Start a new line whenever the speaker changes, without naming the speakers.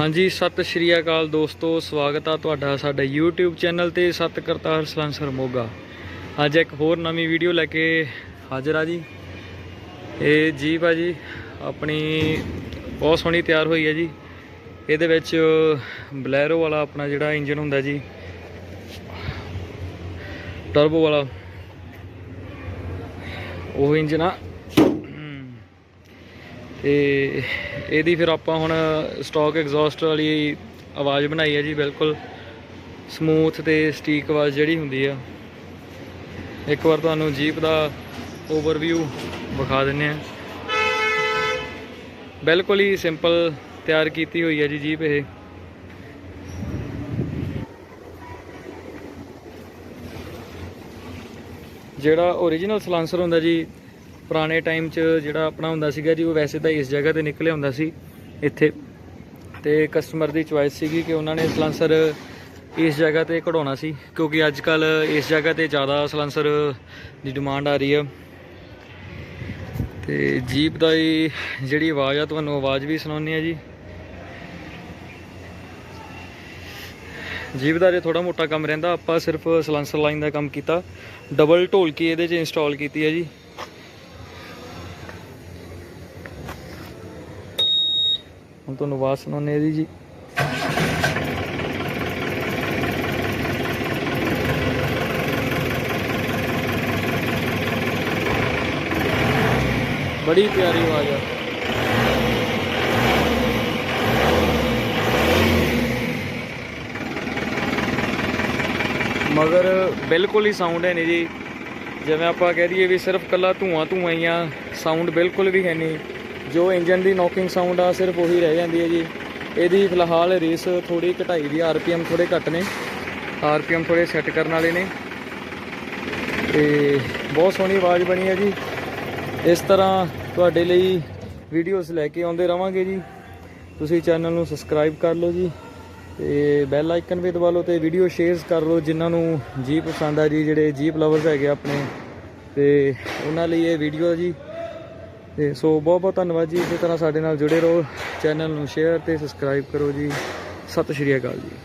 ਹਾਂਜੀ, ਸਤਿ ਸ਼੍ਰੀ ਅਕਾਲ ਦੋਸਤੋ, ਸਵਾਗਤ ਆ ਤੁਹਾਡਾ ਸਾਡੇ YouTube ਚੈਨਲ ਤੇ ਸਤ ਕਰਤਾਰ ਸਲਾਂਸਰ ਮੋਗਾ। ਅੱਜ ਇੱਕ ਹੋਰ ਨਵੀਂ ਵੀਡੀਓ ਲੈ ਕੇ ਹਾਜ਼ਰ ਆ ਜੀ। ਇਹ ਜੀ ਭਾਜੀ, ਆਪਣੀ ਬਹੁਤ ਸੋਹਣੀ ਤਿਆਰ ਹੋਈ ਹੈ ਜੀ। ਇਹਦੇ ਵਿੱਚ ਬਲੈਰੋ ਵਾਲਾ ਆਪਣਾ ਜਿਹੜਾ ਇੰਜਨ ਹੁੰਦਾ ਜੀ, ਟਰਬੋ ਵਾਲਾ, ਉਹ ਇੰਜਨ ਆ। ਤੇ ਇਹਦੀ ਫਿਰ ਆਪਾਂ ਹੁਣ ਸਟਾਕ ਐਗਜ਼ੌਸਟ ਵਾਲੀ ਆਵਾਜ਼ ਬਣਾਈ ਹੈ ਜੀ, ਬਿਲਕੁਲ ਸਮੂਥ ਤੇ ਸਟੀਕ ਆਵਾਜ਼ ਜਿਹੜੀ ਹੁੰਦੀ ਆ। ਇੱਕ ਵਾਰ ਤੁਹਾਨੂੰ ਜੀਪ ਦਾ ਓਵਰਵਿਊ ਵਿਖਾ ਦਿੰਨੇ ਆ ਬਿਲਕੁਲ ਹੀ ਸਿੰਪਲ ਤਿਆਰ ਕੀਤੀ ਹੋਈ ਹੈ ਜੀ ਜੀਪ ਇਹ। ਜਿਹੜਾ ਓਰੀਜਨਲ ਸਲਾਂਸਰ ਹੁੰਦਾ ਜੀ ਪੁਰਾਣੇ ਟਾਈਮ 'ਚ ਜਿਹੜਾ ਆਪਣਾ ਹੁੰਦਾ ਸੀਗਾ ਜੀ, ਉਹ ਵੈਸੇ ਤਾਂ ਇਸ ਜਗ੍ਹਾ ਤੇ ਨਿਕਲਿਆ ਹੁੰਦਾ ਸੀ, ਇੱਥੇ। ਤੇ ਕਸਟਮਰ ਦੀ ਚੁਆਇਸ ਸੀਗੀ ਕਿ ਉਹਨਾਂ ਨੇ ਸਲਾਂਸਰ ਇਸ ਜਗ੍ਹਾ ਤੇ ਕਢਾਉਣਾ ਸੀ, ਕਿਉਂਕਿ ਅੱਜ ਕੱਲ ਇਸ ਜਗ੍ਹਾ ਤੇ ਜ਼ਿਆਦਾ ਸਲਾਂਸਰ ਦੀ ਡਿਮਾਂਡ ਆ ਰਹੀ ਆ। ਤੇ ਜੀਪ ਦਾ ਹੀ ਜਿਹੜੀ ਆਵਾਜ਼ ਆ, ਤੁਹਾਨੂੰ ਆਵਾਜ਼ ਵੀ ਸੁਣਾਉਣੀ ਆ ਜੀ। ਜੀਪ ਦਾ ਜੇ ਥੋੜਾ ਮੋਟਾ ਕੰਮ ਰਹਿੰਦਾ, ਆਪਾਂ ਸਿਰਫ ਸਲਾਂਸਰ ਲਾਈਨ ਦਾ ਕੰਮ ਕੀਤਾ। ਡਬਲ ਢੋਲਕੀ ਇਹਦੇ 'ਚ ਇੰਸਟਾਲ ਕੀਤੀ ਹੈ ਜੀ। ਹੁਣ ਤੁਹਾਨੂੰ ਆਵਾਜ਼ ਸੁਣਾਉਣੇ ਇਹਦੀ ਜੀ। ਬੜੀ ਪਿਆਰੀ ਆਵਾਜ਼ ਆ। ਮਗਰ ਬਿਲਕੁਲ ਹੀ ਸਾਊਂਡ ਹੈ ਨਹੀਂ ਜੀ। ਜਿਵੇਂ ਆਪਾਂ ਕਹਿ ਦਈਏ ਵੀ ਸਿਰਫ ਕੱਲਾ ਧੂਆਂ ਧੂਆਂ ਹੀ ਆ ਸਾਊਂਡ ਬਿਲਕੁਲ ਵੀ ਹੈ ਨਹੀਂ। ਜੋ ਇੰਜਨ ਦੀ ਨੋਕਿੰਗ ਸਾਊਂਡ ਆ, ਸਿਰਫ ਉਹੀ ਰਹਿ ਜਾਂਦੀ ਹੈ ਜੀ। ਇਹਦੀ ਫਿਲਹਾਲ ਰੇਸ ਥੋੜੀ ਘਟਾਈ ਦੀ ਆਰਪੀਐਮ ਥੋੜੇ ਘੱਟ ਨੇ। ਆਰਪੀਐਮ ਥੋੜੇ ਸੈੱਟ ਕਰਨ ਵਾਲੇ ਨੇ। ਤੇ ਬਹੁਤ ਸੋਹਣੀ ਆਵਾਜ਼ ਬਣੀ ਹੈ ਜੀ। ਇਸ ਤਰ੍ਹਾਂ ਤੁਹਾਡੇ ਲਈ ਵੀਡੀਓਜ਼ ਲੈ ਕੇ ਆਉਂਦੇ ਰਵਾਂਗੇ ਜੀ। ਤੁਸੀਂ ਚੈਨਲ ਨੂੰ ਸਬਸਕ੍ਰਾਈਬ ਕਰ ਲਓ ਜੀ। ਤੇ ਬੈਲ ਆਈਕਨ ਵੀ ਦਬਾ ਲਓ ਤੇ ਵੀਡੀਓ ਸ਼ੇਅਰ ਕਰ ਲਓ ਜਿਨ੍ਹਾਂ ਨੂੰ ਜੀਪ ਪਸੰਦ ਆ ਜੀ, ਜਿਹੜੇ ਜੀਪ ਲਵਰਸ ਹੈਗੇ ਆ ਆਪਣੇ। ਤੇ ਉਹਨਾਂ ਲਈ ਇਹ ਵੀਡੀਓ ਜੀ। ਤੇ ਸੋ ਬਹੁਤ ਬਹੁਤ ਧੰਨਵਾਦ ਜੀ, ਇਸੇ ਤਰ੍ਹਾਂ ਸਾਡੇ ਨਾਲ ਜੁੜੇ ਰਹੋ। ਚੈਨਲ ਨੂੰ ਸ਼ੇਅਰ ਤੇ ਸਬਸਕ੍ਰਾਈਬ ਕਰੋ ਜੀ। ਸਤਿ ਸ਼੍ਰੀ ਅਕਾਲ ਜੀ।